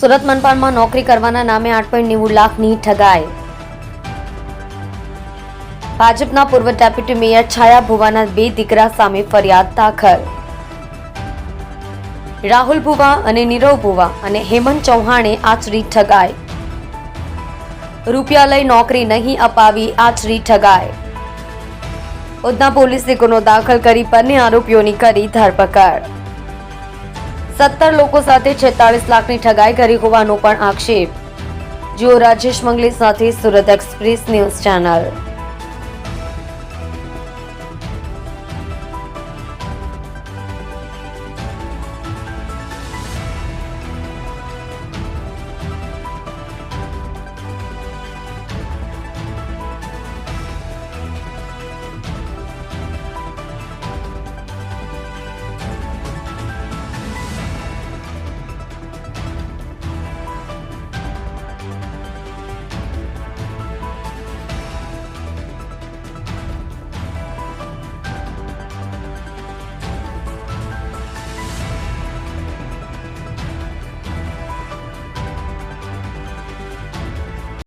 સુરત મનપામાં નોકરી કરવાના નામે આઠ પોઈન્ટ નેવું લાખની ઠગાઈ. ભાજપના પૂર્વ ડેપ્યુટી મેયર છાયા ભુવાના બે દીકરા સામે ફરિયાદ દાખલ. રાહુલ ભુવા અને નીરવ ભુવા અને હેમંત ચૌહાણે આચરી ઠગાઈ. રૂપિયા લઈ નોકરી નહીં અપાવી આચરી ઠગાઈ. ઉધના પોલીસે ગુનો દાખલ કરી બંને આરોપીઓની કરી ધરપકડ. સત્તર લોકો સાથે છેતાળીસ લાખની ઠગાઈ કરી હોવાનો પણ આક્ષેપ. જુઓ રાજેશ મંગલી સાથે સુરત એક્સપ્રેસ ન્યૂઝ ચેનલ.